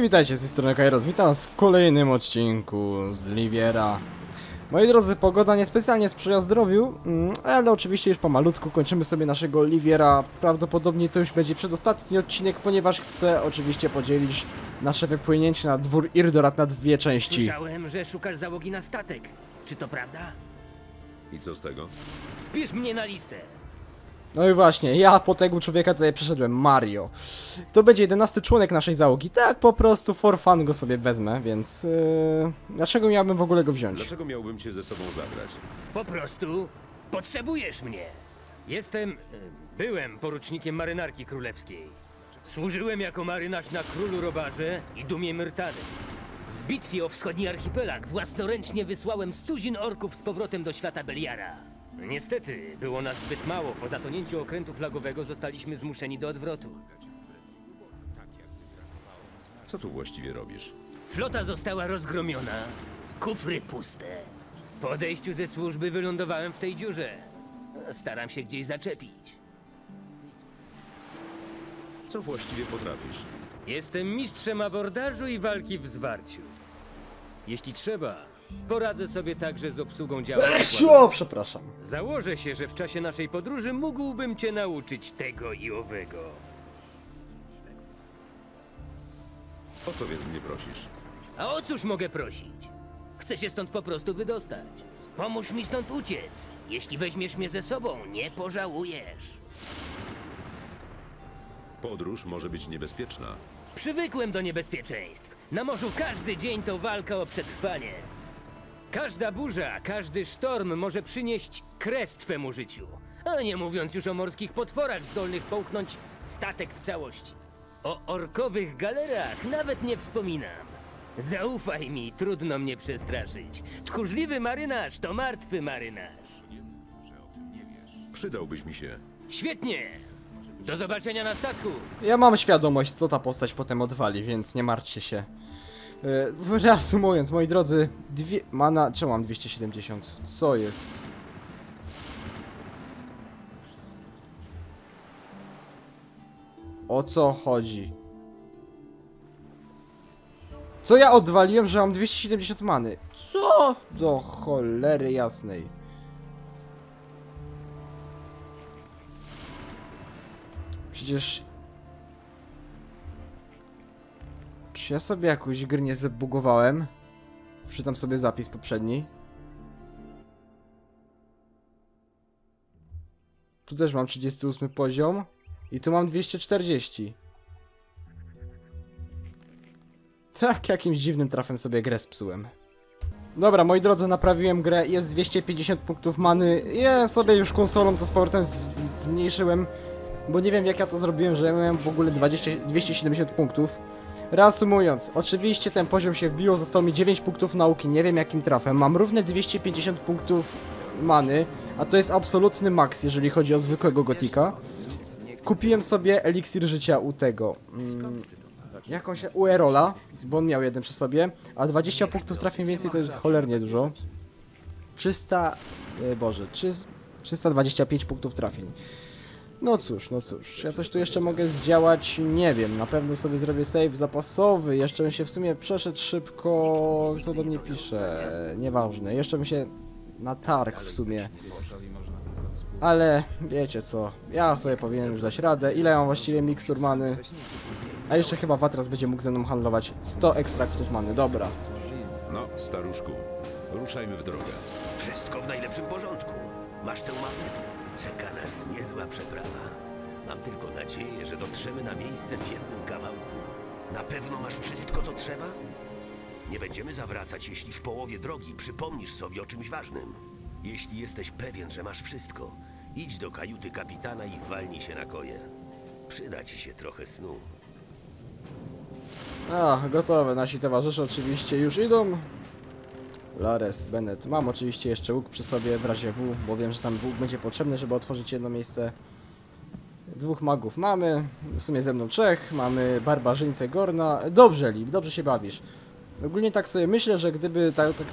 i witajcie z tej strony Kairos. Witam was w kolejnym odcinku z Liviera. Moi drodzy, pogoda niespecjalnie sprzyja zdrowiu, mm, ale oczywiście już pomalutku kończymy sobie naszego Liviera. Prawdopodobnie to już będzie przedostatni odcinek, ponieważ chcę oczywiście podzielić nasze wypłynięcie na dwór Irdorat na dwie części. Słyszałem, że szukasz załogi na statek. Czy to prawda? I co z tego? Wpisz mnie na listę. No i właśnie, ja po tego człowieka tutaj przeszedłem, Mario. To będzie jedenasty członek naszej załogi, tak po prostu for fun go sobie wezmę, więc... Yy, dlaczego miałbym w ogóle go wziąć? Dlaczego miałbym cię ze sobą zabrać? Po prostu potrzebujesz mnie. Jestem. e, Byłem porucznikiem marynarki królewskiej. Służyłem jako marynarz na królu Robarze i dumie Myrtany. W bitwie o wschodni archipelag własnoręcznie wysłałem stuzin orków z powrotem do świata Beliara. Niestety, było nas zbyt mało. Po zatonięciu okrętu flagowego zostaliśmy zmuszeni do odwrotu. Co tu właściwie robisz? Flota została rozgromiona, kufry puste. Po odejściu ze służby wylądowałem w tej dziurze. Staram się gdzieś zaczepić. Co właściwie potrafisz? Jestem mistrzem abordażu i walki w zwarciu. Jeśli trzeba, poradzę sobie także z obsługą działa. Esio, przepraszam. Założę się, że w czasie naszej podróży mógłbym cię nauczyć tego i owego. O co więc mnie prosisz? A o cóż mogę prosić? Chcę się stąd po prostu wydostać. Pomóż mi stąd uciec. Jeśli weźmiesz mnie ze sobą, nie pożałujesz. Podróż może być niebezpieczna. Przywykłem do niebezpieczeństw. Na morzu każdy dzień to walka o przetrwanie. Każda burza, każdy sztorm może przynieść kres twemu życiu. A nie mówiąc już o morskich potworach zdolnych połknąć statek w całości. O orkowych galerach nawet nie wspominam. Zaufaj mi, trudno mnie przestraszyć. Tchórzliwy marynarz to martwy marynarz. Przydałbyś mi się. Świetnie! Do zobaczenia na statku! Ja mam świadomość, co ta postać potem odwali, więc nie martwcie się. Yy, reasumując, moi drodzy, dwie... Mana... Czemu mam 270? Co jest? O co chodzi? Co ja odwaliłem, że mam 270 many? Co? Do cholery jasnej. Przecież... Ja sobie jakąś grę nie zbugowałem? Przeczytam sobie zapis poprzedni. Tu też mam 38 poziom. I tu mam 240. Tak, jakimś dziwnym trafem sobie grę spsułem. Dobra, moi drodzy, naprawiłem grę, jest 250 punktów many. Ja sobie już konsolą to z powrotem zmniejszyłem, bo nie wiem jak ja to zrobiłem, że ja miałem w ogóle 20, 270 punktów. Reasumując, oczywiście ten poziom się wbiło, zostało mi 9 punktów nauki, nie wiem jakim trafem. Mam równe 250 punktów many, a to jest absolutny maks, jeżeli chodzi o zwykłego gotika. Kupiłem sobie eliksir życia u tego. Mm, jakąś u Erola, bo on miał jeden przy sobie, a 20 punktów trafień więcej to jest cholernie dużo. 300, e, boże, 300, 325 punktów trafień. No cóż, no cóż, ja coś tu jeszcze mogę zdziałać, nie wiem, na pewno sobie zrobię save zapasowy, jeszcze bym się w sumie przeszedł szybko, co do mnie pisze, nieważne, jeszcze bym się na targ w sumie. Ale wiecie co, ja sobie powinienem już dać radę, ile ja mam właściwie mikstur many? A jeszcze chyba Watras będzie mógł ze mną handlować 100 ekstraktów many, dobra. No, staruszku, ruszajmy w drogę. Wszystko w najlepszym porządku. Masz tę mapę? Czeka nas niezła przeprawa. Mam tylko nadzieję, że dotrzemy na miejsce w jednym kawałku. Na pewno masz wszystko, co trzeba? Nie będziemy zawracać, jeśli w połowie drogi przypomnisz sobie o czymś ważnym. Jeśli jesteś pewien, że masz wszystko, idź do kajuty kapitana i walnij się na koje. Przyda ci się trochę snu. A, gotowe, nasi towarzysze oczywiście już idą. Lares, Bennett. Mam oczywiście jeszcze łuk przy sobie w razie W, bo wiem, że tam łuk będzie potrzebny, żeby otworzyć jedno miejsce. Dwóch magów mamy, w sumie ze mną trzech, mamy barbarzyńcę Gorna. Dobrze, Lip, dobrze się bawisz. Ogólnie tak sobie myślę, że gdyby tak, tak,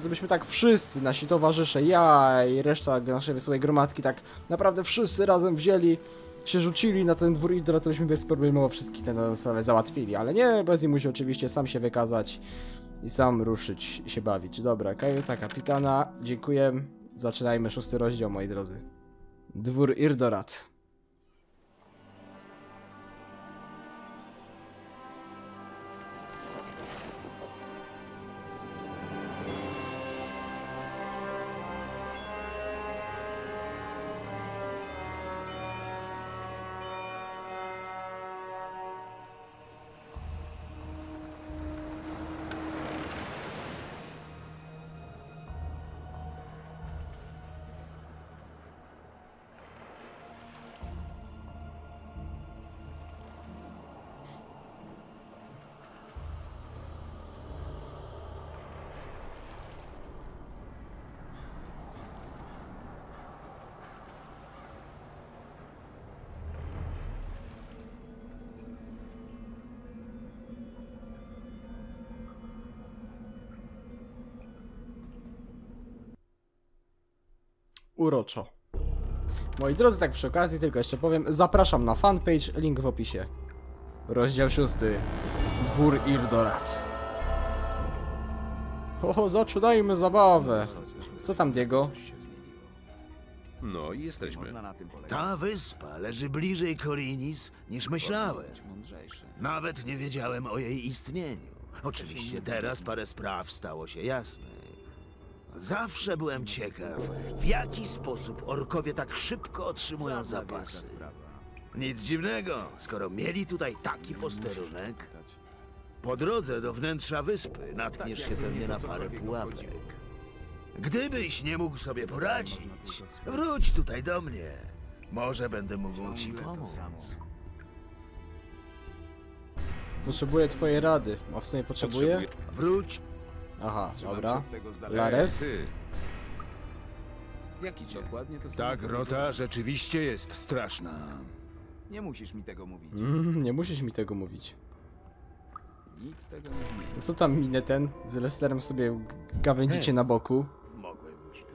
gdybyśmy tak wszyscy, nasi towarzysze, ja i reszta naszej wesołej gromadki, tak naprawdę wszyscy razem wzięli się rzucili na ten dwór Idora, to byśmy bezproblemowo wszystkich tę sprawę załatwili, ale nie, Bezi musi oczywiście sam się wykazać i sam ruszyć się bawić. Dobra, kajuta kapitana, dziękuję. Zaczynajmy szósty rozdział, moi drodzy. Dwór Irdorat. Uroczo. Moi drodzy, tak przy okazji, tylko jeszcze powiem, zapraszam na fanpage, link w opisie. Rozdział szósty. Dwór Irdorat. O, zaczynajmy zabawę. Co tam, Diego? No i jesteśmy. Ta wyspa leży bliżej Korinis niż myślałem. Nawet nie wiedziałem o jej istnieniu. Oczywiście teraz parę spraw stało się jasnych. Zawsze byłem ciekaw, w jaki sposób orkowie tak szybko otrzymują zapasy. Nic dziwnego, skoro mieli tutaj taki posterunek. Po drodze do wnętrza wyspy natkniesz się pewnie na parę pułapek. Gdybyś nie mógł sobie poradzić, wróć tutaj do mnie. Może będę mógł ci pomóc. Potrzebuję twojej rady. A w sumie potrzebuję? Potrzebuję- Wróć. Aha, dobra. Lares? Jaki dokładnie to samo? Ta grota rzeczywiście jest straszna. Nie musisz mi tego mówić. Mm, nie musisz mi tego mówić. Nic tego nie zmieni. Co tam minę ten? Z Lesterem sobie gawędzicie na boku.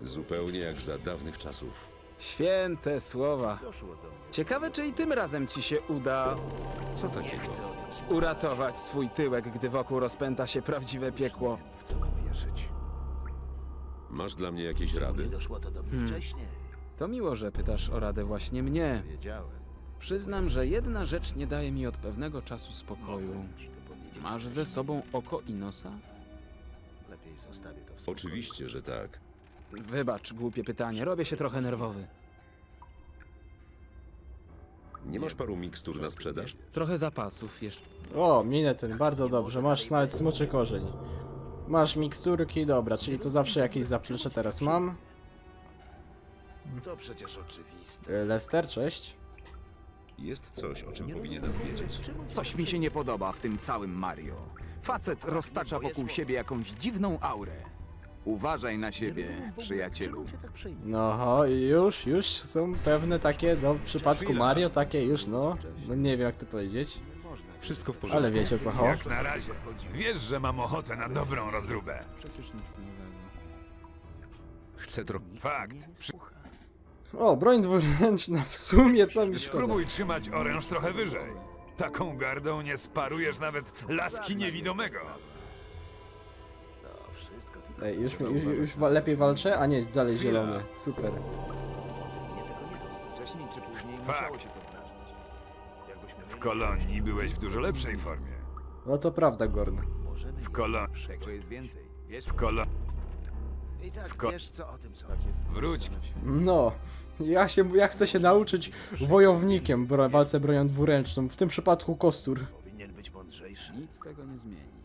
zupełnie jak za dawnych czasów. Święte słowa. Ciekawe, czy i tym razem ci się uda Co takiego? uratować swój tyłek, gdy wokół rozpęta się prawdziwe piekło. W co mam wierzyć? Masz dla mnie jakieś rady? doszło to do mnie wcześniej. To miło, że pytasz o radę właśnie mnie. Wiedziałem. Przyznam, że jedna rzecz nie daje mi od pewnego czasu spokoju. Ci to powiedzieć. Masz ze sobą oko i nosa? Lepiej zostawię to w spokoju. Oczywiście, że tak. Wybacz, głupie pytanie, robię się trochę nerwowy. Nie masz paru mikstur na sprzedaż? Trochę zapasów jeszcze. O, minę ten, bardzo dobrze. Masz nawet smoczy korzeń. Masz miksturki, dobra, czyli to zawsze jakieś zaplecze teraz mam. To przecież oczywiste. E, Lester, cześć. Jest coś, o czym powinienem wiedzieć. Coś mi się nie podoba w tym całym Mario. Facet roztacza wokół siebie jakąś dziwną aurę. Uważaj na siebie, przyjacielu. tak? No, i już, już są pewne takie, no w przypadku Mario takie już, no, no nie wiem jak to powiedzieć, Wszystko w porządku. ale wiecie o co chodzi. Jak na razie. Wiesz, że mam ochotę na dobrą rozróbę. Przecież nic nowego. Chcę trochę... Fakt. Przy... O, broń dwuręczna, w sumie co mi szkoda. Spróbuj trzymać oręż trochę wyżej. Taką gardą nie sparujesz nawet laski niewidomego. Ej, już, mi- już, już wa- lepiej walczę? A nie, dalej zielony, super. mnie tego nie. Wcześniej czy później Fakt. musiało się to zdarzyć. Jakbyśmy W kolonii byłeś w dużo lepszej formie. No to prawda, Gorn. możemy W kolonii. Tego jest więcej. Wiesz, W kolonii. I tak ko- wiesz co o tym. Tak jest. Wróć. No, ja się, ja chcę się nauczyć wojownikiem w bro- walce bronią dwuręczną, w tym przypadku kostur. Powinien być mądrzejszy. Nic tego nie zmieni.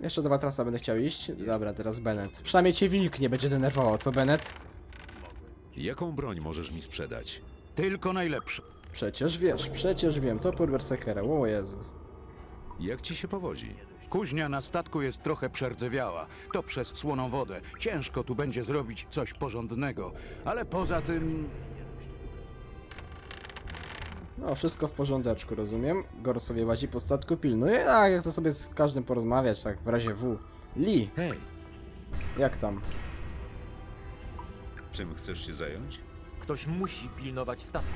Jeszcze do matrasa będę chciał iść. Dobra, teraz Bennett. Przynajmniej cię wilk nie będzie denerwował, co Bennett? Jaką broń możesz mi sprzedać? Tylko najlepszy. Przecież wiesz, przecież wiem, to Berserkera, o Jezu. Jak ci się powodzi? Kuźnia na statku jest trochę przerdzewiała. To przez słoną wodę. Ciężko tu będzie zrobić coś porządnego. Ale poza tym No, wszystko w porządeczku, rozumiem. Gor sobie łazi po statku, pilnuje, a ja chcę sobie z każdym porozmawiać, tak w razie W. Lee, Hej, jak tam? czym chcesz się zająć? Ktoś musi pilnować statku.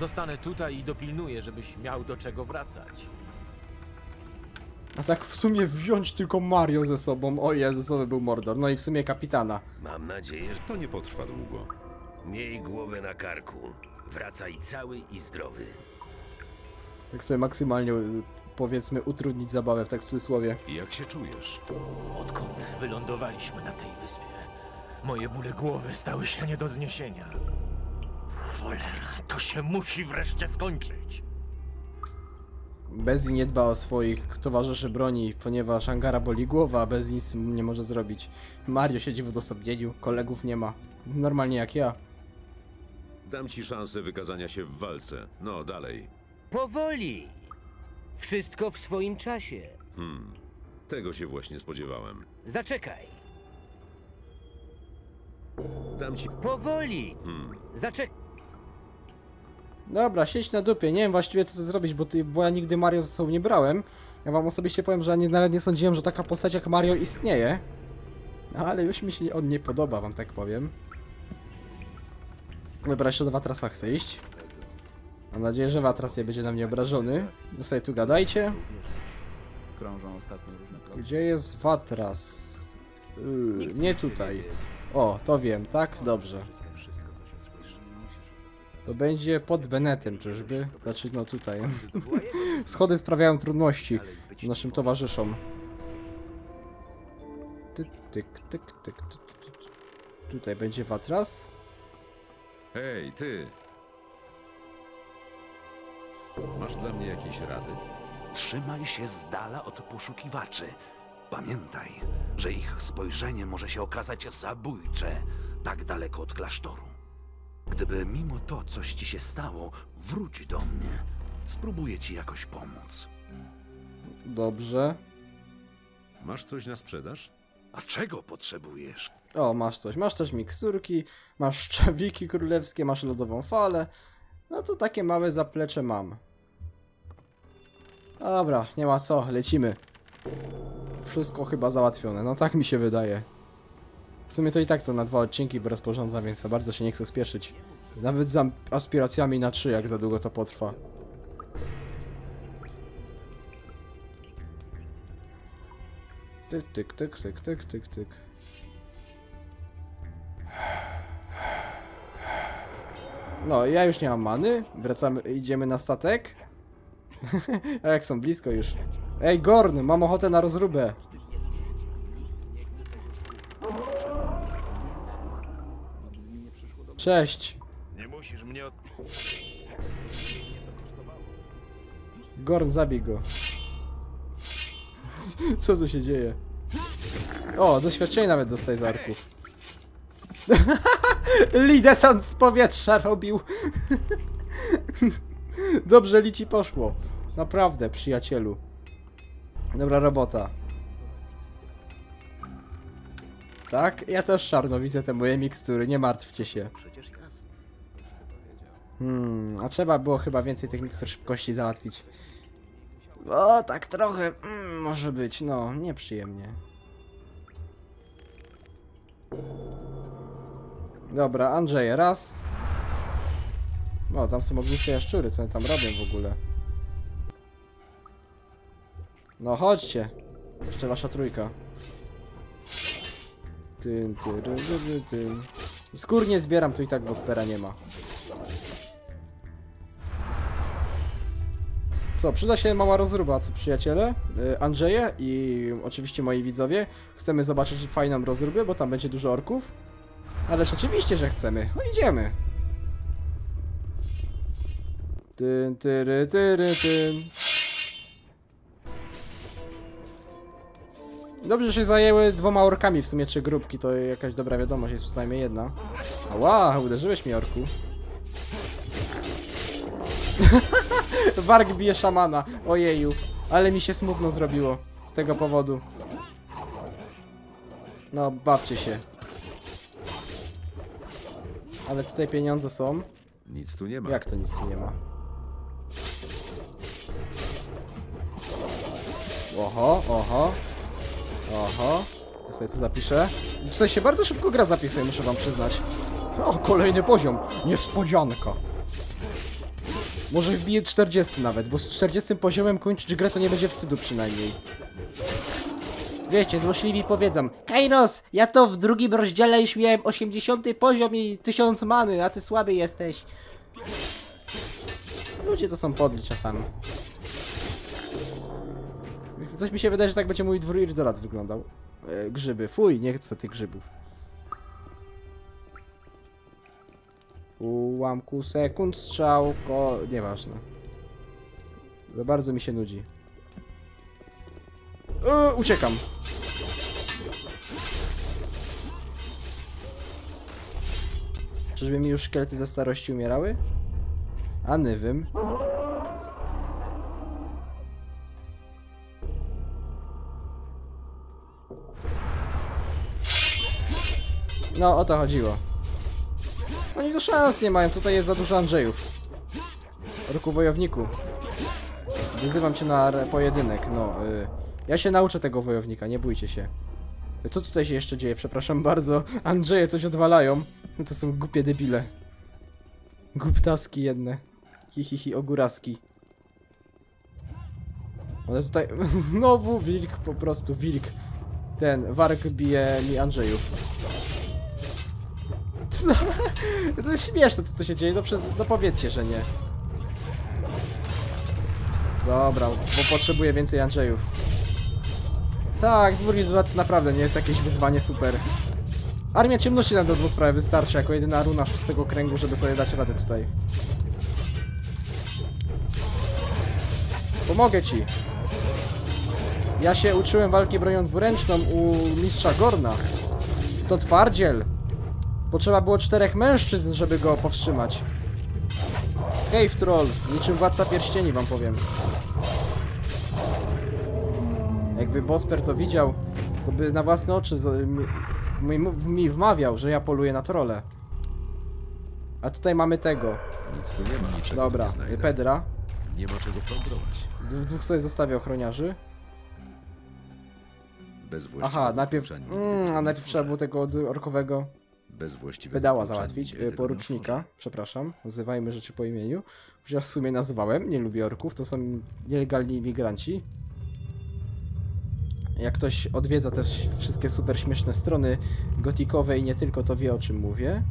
Zostanę tutaj i dopilnuję, żebyś miał do czego wracać. A tak w sumie wziąć tylko Mario ze sobą. O Jezus, to by był Mordor. No i w sumie kapitana. Mam nadzieję, że To nie potrwa długo. miej głowę na karku. Wracaj cały i zdrowy. Tak sobie maksymalnie y, powiedzmy utrudnić zabawę, tak w cudzysłowie. Jak się czujesz? Odkąd wylądowaliśmy na tej wyspie, moje bóle głowy stały się nie do zniesienia. Cholera, to się musi wreszcie skończyć. Bezzi nie dba o swoich towarzyszy broni, ponieważ Angara boli głowa, a Bezzi nic nie może zrobić. Mario siedzi w odosobnieniu, kolegów nie ma. Normalnie jak ja. Dam ci szansę wykazania się w walce. No, dalej. Powoli. Wszystko w swoim czasie. Hmm. Tego się właśnie spodziewałem. Zaczekaj. Dam ci... Powoli. Hmm. Zaczekaj. Dobra, siedź na dupie, nie wiem właściwie co to zrobić, bo, ty, bo ja nigdy Mario ze sobą nie brałem. Ja wam osobiście powiem, że ja nie, nawet nie sądziłem, że taka postać jak Mario istnieje. Ale już mi się on nie podoba, wam tak powiem. Dobra, jeszcze do Watrasa chcę iść. Mam nadzieję, że Watras nie będzie na mnie obrażony. Wy sobie tu gadajcie. Gdzie jest Watras? Yy, nie tutaj. O, to wiem, tak? Dobrze. To będzie pod Benetem, czyżby? Znaczy, no tutaj. Schody sprawiają trudności naszym towarzyszom. Tyk, tyk, tyk, tyk, tyk, tyk. Tutaj będzie Watras. Hej, ty! Masz dla mnie jakieś rady? Trzymaj się z dala od poszukiwaczy. Pamiętaj, że ich spojrzenie może się okazać zabójcze tak daleko od klasztoru. Gdyby mimo to coś ci się stało, wróć do mnie. Spróbuję ci jakoś pomóc. Dobrze. Masz coś na sprzedaż? A czego potrzebujesz? O, masz coś. Masz też miksturki, masz szczawiki królewskie, masz lodową falę. No to takie małe zaplecze mam. Dobra, nie ma co, lecimy. Wszystko chyba załatwione, no tak mi się wydaje. W sumie to i tak to na dwa odcinki rozporządzam, więc za bardzo się nie chcę spieszyć. Nawet z am- aspiracjami na trzy, jak za długo to potrwa. Tyk, tyk, tyk, tyk, tyk, tyk, tyk. No, ja już nie mam many. Wracamy, idziemy na statek. A jak są blisko już. Ej, Gorn, mam ochotę na rozróbę. Cześć. Nie musisz mnie od... Gorn, zabij go. Co tu się dzieje? O, doświadczenie nawet dostaje z arków. Lee desant z powietrza robił. Dobrze, Li ci poszło. Naprawdę, przyjacielu. Dobra robota. Tak? Ja też czarno widzę te moje mikstury, nie martwcie się. Hmm, a trzeba było chyba więcej tych mikstur szybkości załatwić. O, tak trochę, mm, może być, no, nieprzyjemnie. Dobra, Andrzej, raz. O, tam są ogniskie jaszczury, co one tam robią w ogóle? No, chodźcie. Jeszcze wasza trójka. Tyn, tyn. Skór nie zbieram, tu i tak Bospera nie ma. Co, przyda się mała rozruba, co przyjaciele, y, Andrzeje i oczywiście moi widzowie. Chcemy zobaczyć fajną rozróbę, bo tam będzie dużo orków. Ależ oczywiście, że chcemy. No idziemy. Tyn, tyry, tyry, tyn. Dobrze, że się zajęły dwoma orkami, w sumie trzy grupki, to jakaś dobra wiadomość, jest przynajmniej jedna. Ała, uderzyłeś mi orku. Warg bije szamana. Ojeju. Ale mi się smutno zrobiło. Z tego powodu. No, bawcie się. Ale tutaj pieniądze są. Nic tu nie ma. Jak to nic tu nie ma? Oho, oho. Oho. Ja sobie to zapiszę. Tutaj się bardzo szybko gra zapisuje, muszę wam przyznać. O, kolejny poziom. Niespodzianka. Może wbiję 40 nawet, bo z 40 poziomem kończyć grę to nie będzie wstydu przynajmniej. Wiecie, złośliwi powiedzą Kairos, ja to w drugim rozdziale już miałem 80 poziom i 1000 many, a ty słaby jesteś. Ludzie to są podli czasami. Coś mi się wydaje, że tak będzie mój dwór Irdorat wyglądał. E, grzyby, fuj, nie chcę tych grzybów. Ułamku sekund strzał, ko... nieważne. Za bardzo mi się nudzi. E, uciekam. Czyżby mi już szkielety ze starości umierały? A nie wiem. No, o to chodziło. Oni to szans nie mają, tutaj jest za dużo Andrzejów. Roku wojowniku. Wyzywam cię na pojedynek, no. Y, ja się nauczę tego wojownika, nie bójcie się. Co tutaj się jeszcze dzieje? Przepraszam bardzo. Andrzeje coś odwalają. No to są głupie debile. Głuptaski jedne. Hi, hi, hi, ogóraski. Ale tutaj znowu wilk, po prostu wilk. Ten, warg bije mi Andrzejów. To jest śmieszne, co tu się dzieje, no, przez, no powiedzcie, że nie. Dobra, bo potrzebuję więcej Andrzejów. Tak, dwór naprawdę nie jest jakieś wyzwanie super. Armia ciemności nam do dwóch sprawy wystarczy jako jedyna runa szóstego kręgu, żeby sobie dać radę tutaj. Pomogę ci. Ja się uczyłem walki bronią dwuręczną u mistrza Gorna. To twardziel. Potrzeba było czterech mężczyzn, żeby go powstrzymać. Cave Troll, niczym władca pierścieni wam powiem. Jakby Bosper to widział, to by na własne oczy mi, mi, wmawiał, że ja poluję na trole. A tutaj mamy tego. Nic tu nie ma. Niczego Dobra, nie znajdę. Pedra. Nie ma czego plądrować. Dwóch sobie zostawię ochroniarzy. Bez Aha, najpierw... Mm, a najpierw trzeba było tego orkowego Bez pedała załatwić. y, Porucznika, przepraszam. Nazywajmy rzeczy po imieniu. Chociaż w sumie nazywałem, nie lubię orków, to są nielegalni imigranci. Jak ktoś odwiedza też wszystkie super śmieszne strony gotikowe i nie tylko, to wie o czym mówię.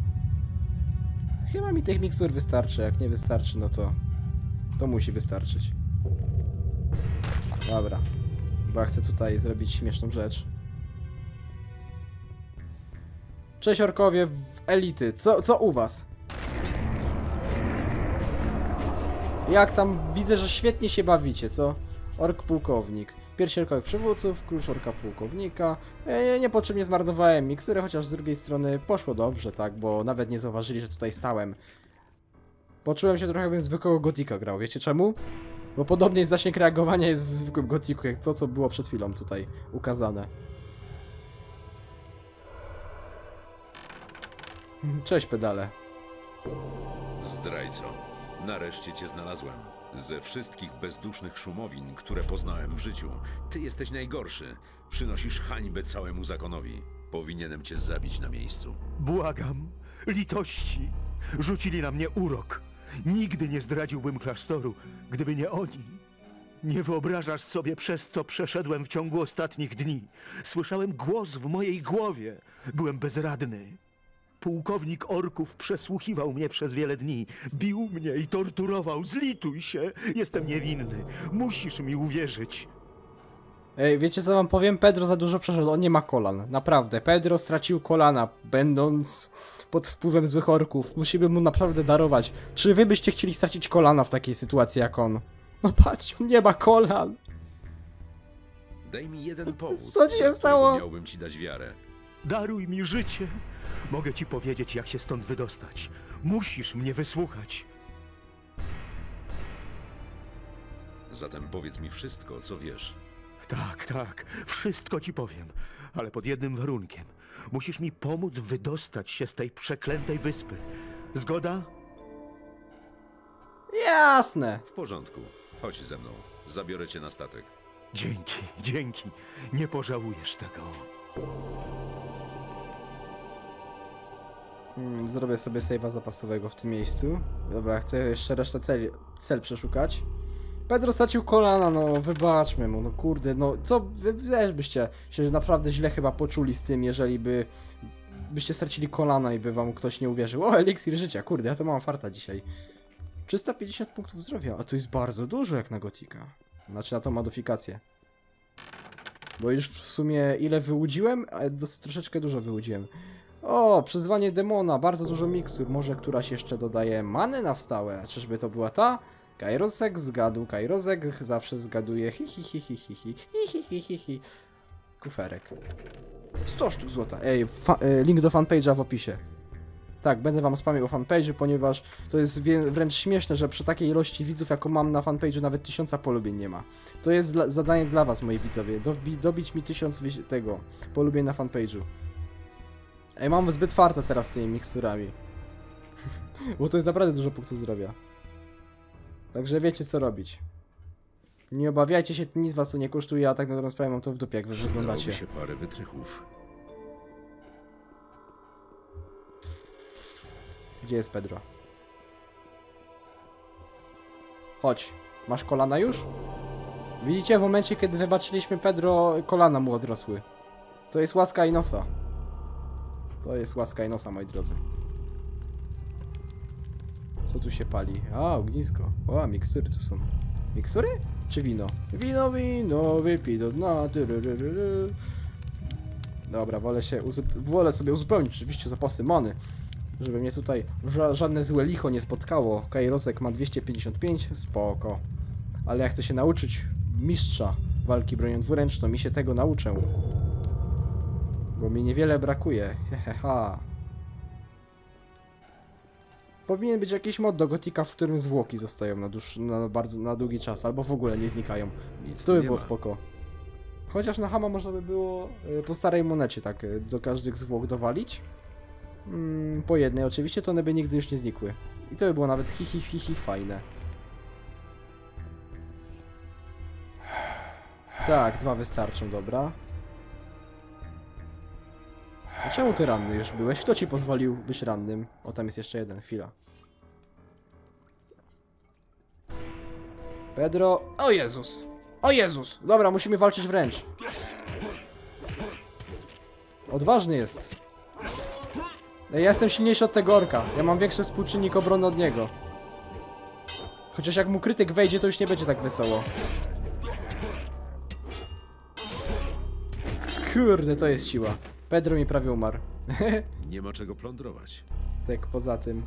Chyba mi tych mikstur wystarczy, jak nie wystarczy, no to... To musi wystarczyć. Dobra. Bo chcę tutaj zrobić śmieszną rzecz. Cześć orkowie w elity. Co, co u was? Jak tam widzę, że świetnie się bawicie, co? Ork pułkownik. Pierwszy orkowych przywódców, klucz orka pułkownika. E, niepotrzebnie zmarnowałem mikstury, chociaż z drugiej strony poszło dobrze, tak? Bo nawet nie zauważyli, że tutaj stałem. Poczułem się trochę jakbym zwykłego gotika grał, wiecie czemu? Bo podobnie zasięg reagowania jest w zwykłym gotiku, jak to, co było przed chwilą tutaj ukazane. Cześć pedale. Zdrajco, nareszcie cię znalazłem. Ze wszystkich bezdusznych szumowin, które poznałem w życiu, ty jesteś najgorszy. Przynosisz hańbę całemu zakonowi. Powinienem cię zabić na miejscu. Błagam, litości. Rzucili na mnie urok. Nigdy nie zdradziłbym klasztoru, gdyby nie oni. Nie wyobrażasz sobie, przez co przeszedłem w ciągu ostatnich dni. Słyszałem głos w mojej głowie. Byłem bezradny. Pułkownik orków przesłuchiwał mnie przez wiele dni. Bił mnie i torturował. Zlituj się. Jestem niewinny. Musisz mi uwierzyć. Ej, wiecie co wam powiem? Pedro za dużo przeszedł, on nie ma kolan. Naprawdę, Pedro stracił kolana, będąc pod wpływem złych orków. Musimy mu naprawdę darować. Czy wy byście chcieli stracić kolana w takiej sytuacji jak on? No patrz, on nie ma kolan. Daj mi jeden powód, Co ci się stało? miałbym ci dać wiarę. Daruj mi życie. Mogę ci powiedzieć, jak się stąd wydostać. Musisz mnie wysłuchać. Zatem powiedz mi wszystko, co wiesz. Tak, tak, wszystko ci powiem, ale pod jednym warunkiem. Musisz mi pomóc wydostać się z tej przeklętej wyspy. Zgoda? Jasne. W porządku. Chodź ze mną. Zabiorę cię na statek. Dzięki, dzięki. Nie pożałujesz tego. Mm, Zrobię sobie save'a zapasowego w tym miejscu. Dobra, chcę jeszcze resztę cel, cel przeszukać. Pedro stracił kolana, no wybaczmy mu, no kurde, no co, wy też byście się naprawdę źle chyba poczuli z tym, jeżeli by byście stracili kolana i by wam ktoś nie uwierzył. O, eliksir życia, kurde, ja to mam farta dzisiaj. 350 punktów zdrowia, a to jest bardzo dużo jak na Gotika. Znaczy na tą modyfikację. Bo już w sumie ile wyłudziłem? A dosyć troszeczkę dużo wyłudziłem. O, przyzwanie demona, bardzo dużo mikstur, może któraś jeszcze dodaje many na stałe. Czyżby to była ta? Kairosek zgadł, Kairosek zawsze zgaduje hi hi hi hi hi hi hi hi hi hi Kuferek. 100 sztuk złota. Ej, e, link do fanpage'a w opisie. Tak, będę wam spamił o fanpage'u, ponieważ to jest wręcz śmieszne, że przy takiej ilości widzów, jaką mam na fanpage'u, nawet tysiąca polubień nie ma. To jest dla, zadanie dla was, moi widzowie. Dobi, dobić mi tysiąc tego polubień na fanpage'u. Ej, mam zbyt farta teraz z tymi miksturami. Bo to jest naprawdę dużo punktów zdrowia. Także wiecie co robić. Nie obawiajcie się, nic was to nie kosztuje, a tak na dobrą sprawę mam to w dupie, jak wy wyglądacie. się parę wytrychów. Gdzie jest Pedro? Chodź. Masz kolana już? Widzicie, w momencie, kiedy wybaczyliśmy Pedro, kolana mu odrosły. To jest łaska i nosa. To jest łaska i nosa, moi drodzy. Co tu się pali? A, ognisko. O, mikstury tu są. Mikstury? Czy wino? Wino, wino, wypij do dna. Dobra, wolę się wolę sobie uzupełnić oczywiście zapasy many. Żeby mnie tutaj ża żadne złe licho nie spotkało. Kairosek ma 255, spoko. Ale ja chcę się nauczyć mistrza walki bronią dwuręczną i się tego nauczę. Bo mi niewiele brakuje. Heheha. Powinien być jakiś mod do Gotika, w którym zwłoki zostają na, dłuż, na bardzo na długi czas, albo w ogóle nie znikają. Nic To by było ma. spoko. Chociaż na Hama można by było y, po starej monecie tak y, do każdych zwłok dowalić. Mm, po jednej oczywiście, to one by nigdy już nie znikły. I to by było nawet hi hi hi hi fajne. Tak, dwa wystarczą, dobra. A czemu ty ranny już byłeś? Kto ci pozwolił być rannym? O, tam jest jeszcze jeden, chwila. Pedro... O Jezus! O Jezus! Dobra, musimy walczyć wręcz. Odważny jest. Ja jestem silniejszy od tego orka. Ja mam większy współczynnik obrony od niego. Chociaż jak mu krytyk wejdzie, to już nie będzie tak wesoło. Kurde, to jest siła. Pedro mi prawie umarł. Nie ma czego plądrować. tak poza tym.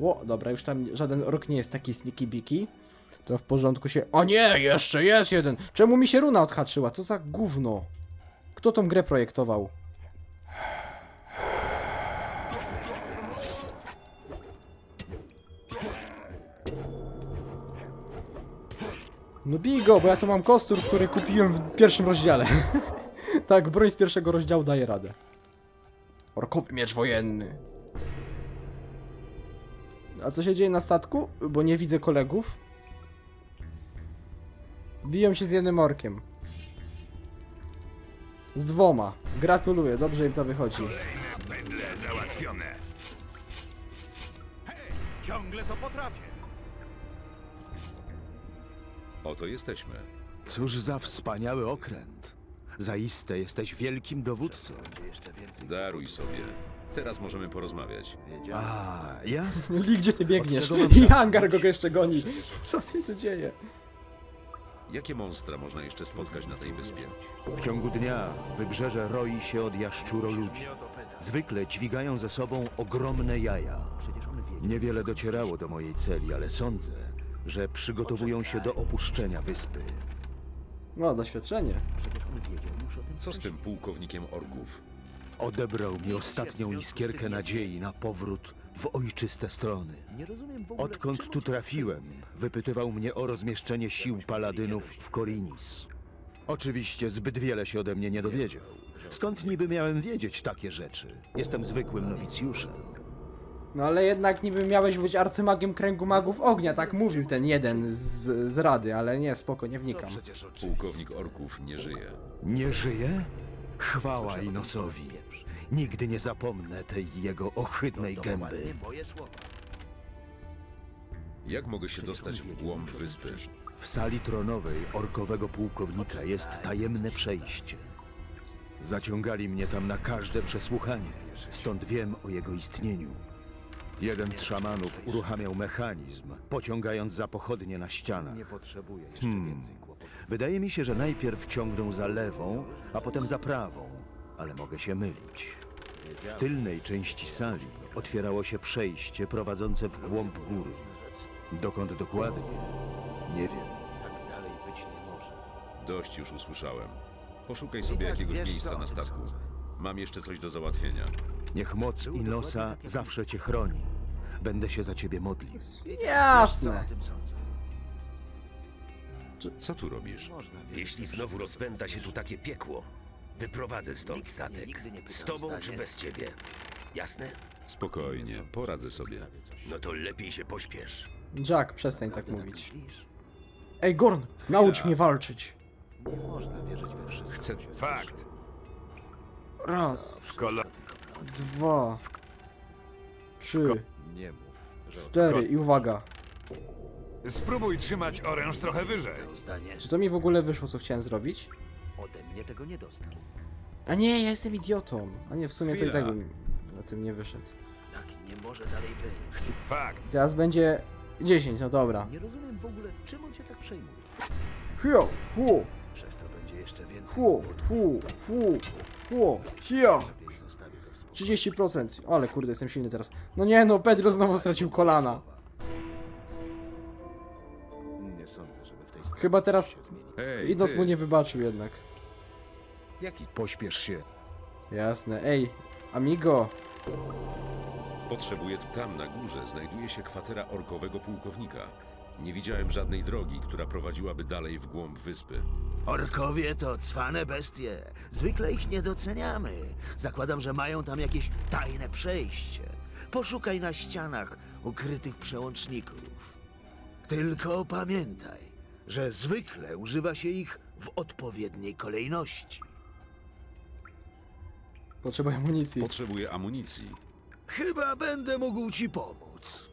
O, dobra, już tam żaden ork nie jest taki sneaky biki. To w porządku się... O nie, jeszcze jest jeden! Czemu mi się runa odhaczyła? Co za gówno? Kto tą grę projektował? No bij go, bo ja tu mam kostur, który kupiłem w pierwszym rozdziale. tak, broń z pierwszego rozdziału daje radę. Orkowy miecz wojenny. A co się dzieje na statku? Bo nie widzę kolegów. Biją się z jednym orkiem. Z dwoma. Gratuluję, dobrze im to wychodzi. Pętle załatwione. Ciągle to potrafię. Oto jesteśmy. Cóż za wspaniały okręt. Zaiste jesteś wielkim dowódcą. Daruj sobie. Teraz możemy porozmawiać. A, jasne. Li, gdzie ty biegniesz? czego mam I zacząć? hangar go jeszcze goni. Co się tu dzieje? Jakie monstra można jeszcze spotkać na tej wyspie? W ciągu dnia wybrzeże roi się od jaszczuroludzi. Zwykle dźwigają ze sobą ogromne jaja. Niewiele docierało do mojej celi, ale sądzę, że przygotowują się do opuszczenia wyspy. No, doświadczenie. Co z tym pułkownikiem orków? Odebrał mi ostatnią iskierkę nadziei na powrót w ojczyste strony. Odkąd tu trafiłem, wypytywał mnie o rozmieszczenie sił paladynów w Korinis. Oczywiście zbyt wiele się ode mnie nie dowiedział. Skąd niby miałem wiedzieć takie rzeczy? Jestem zwykłym nowicjuszem. No ale jednak niby miałeś być arcymagiem kręgu magów ognia, tak mówił ten jeden z, z rady, ale nie, spoko, nie wnikam. Pułkownik orków nie żyje. Nie żyje? Chwała Inosowi. Nigdy nie zapomnę tej jego ohydnej gęby. Jak mogę się dostać w głąb wyspy? W sali tronowej orkowego pułkownika jest tajemne przejście. Zaciągali mnie tam na każde przesłuchanie, stąd wiem o jego istnieniu. Jeden z szamanów uruchamiał mechanizm, pociągając za pochodnie na ścianach. Hmm. Wydaje mi się, że najpierw ciągnął za lewą, a potem za prawą, ale mogę się mylić. W tylnej części sali otwierało się przejście prowadzące w głąb góry. Dokąd dokładnie? Nie wiem. Dość już usłyszałem. Poszukaj sobie jakiegoś miejsca na statku. Mam jeszcze coś do załatwienia. Niech moc Inosa zawsze cię chroni. Będę się za ciebie modlił. Jasne. Co tu robisz? Jeśli znowu rozpędza się tu takie piekło, wyprowadzę stąd statek. Z tobą czy bez ciebie? Jasne? Spokojnie, poradzę sobie. No to lepiej się pośpiesz. Jack, przestań tak mówić. Ej, Gorn, naucz mnie walczyć. Chcę... Fakt. Raz, W. dwa, trzy, cztery i uwaga. Spróbuj trzymać oręż trochę wyżej. Czy to mi w ogóle wyszło, co chciałem zrobić? Ode mnie tego nie dostał. A nie, ja jestem idiotą. A nie, w sumie to i Chwila. tego mi na tym nie wyszedł. Tak nie może dalej być. Fakt. Teraz będzie 10, no dobra. Nie rozumiem w ogóle, czym on się tak przejmuje. Hio, hu, Przez to będzie jeszcze więcej hu, kłopotów. hu, hu, hu, hio. Lepiej zostawię to w spokoju. 30%. Ale kurde, jestem silny teraz. No nie, no Pedro znowu stracił kolana. Nie sądzę, żeby w tej sprawie Chyba teraz się Idos ty! mu nie wybaczył jednak. Jaki? Pośpiesz się. Jasne. Ej, amigo. Potrzebuję... Tam na górze znajduje się kwatera orkowego pułkownika. Nie widziałem żadnej drogi, która prowadziłaby dalej w głąb wyspy. Orkowie to cwane bestie. Zwykle ich nie doceniamy. Zakładam, że mają tam jakieś tajne przejście. Poszukaj na ścianach ukrytych przełączników. Tylko pamiętaj, że zwykle używa się ich w odpowiedniej kolejności. Potrzebuję amunicji. Potrzebuję amunicji. Chyba będę mógł ci pomóc.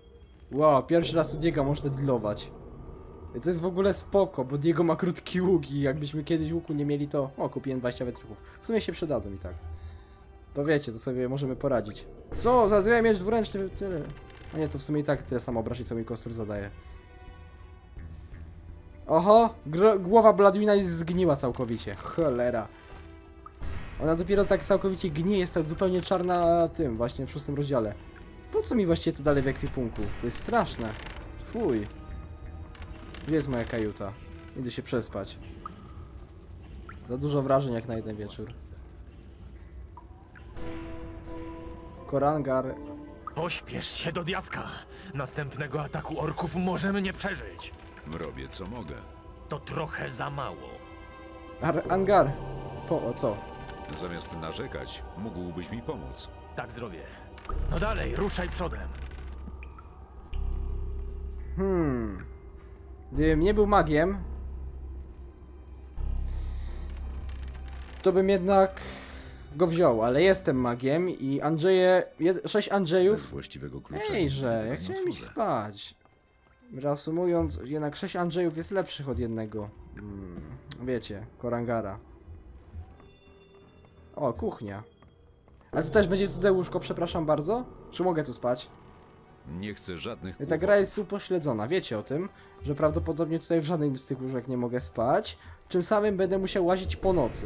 Wow, pierwszy raz u Diego można dealować. I To jest w ogóle spoko, bo Diego ma krótki łuk i jakbyśmy kiedyś łuku nie mieli to... O, kupiłem 20 metrów. W sumie się przydadzą i tak. To wiecie, to sobie możemy poradzić. Co? Zazwyczaj mieć dwuręczny tyle. A nie, to w sumie i tak tyle samo obrażeń, co mi kostur zadaje. Oho! Głowa Bladwina jest zgniła całkowicie. Cholera. Ona dopiero tak całkowicie gnie, jest tak zupełnie czarna tym, właśnie w szóstym rozdziale. Po co mi właściwie to dalej w ekwipunku? To jest straszne. Fuj. Gdzie jest moja kajuta? Idę się przespać. Za dużo wrażeń jak na jeden wieczór. Korangar. Pośpiesz się do diaska. Następnego ataku orków możemy nie przeżyć. Robię co mogę. To trochę za mało. Ar Angar. Po o co? Zamiast narzekać, mógłbyś mi pomóc. Tak zrobię. No dalej, ruszaj przodem. Hmm. Gdybym nie był magiem, to bym jednak go wziął, ale jestem magiem i Andrzeje, jed- sześć Bez Andrzejów. właściwego klucza. Ejże, ja chciałem iść spać. Reasumując, jednak sześć Andrzejów jest lepszych od jednego. Hmm, wiecie, Korangara. O, kuchnia. A tu też będzie cudze łóżko, przepraszam bardzo? Czy mogę tu spać? Nie chcę żadnych Ta kłopotów. gra jest upośledzona, wiecie o tym, że prawdopodobnie tutaj w żadnym z tych łóżek nie mogę spać, czym samym będę musiał łazić po nocy.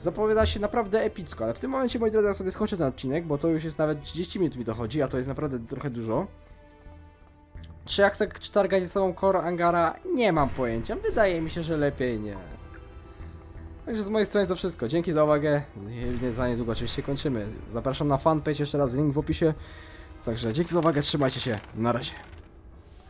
Zapowiada się naprawdę epicko, ale w tym momencie, moi drodzy, ja sobie skończę ten odcinek, bo to już jest nawet 30 minut mi dochodzi, a to jest naprawdę trochę dużo. Czy ja chcę targać ze sobą Koro Angara? Nie mam pojęcia, wydaje mi się, że lepiej nie. Także z mojej strony to wszystko. Dzięki za uwagę. Za niedługo oczywiście kończymy. Zapraszam na fanpage, jeszcze raz link w opisie. Także dzięki za uwagę, trzymajcie się. Na razie.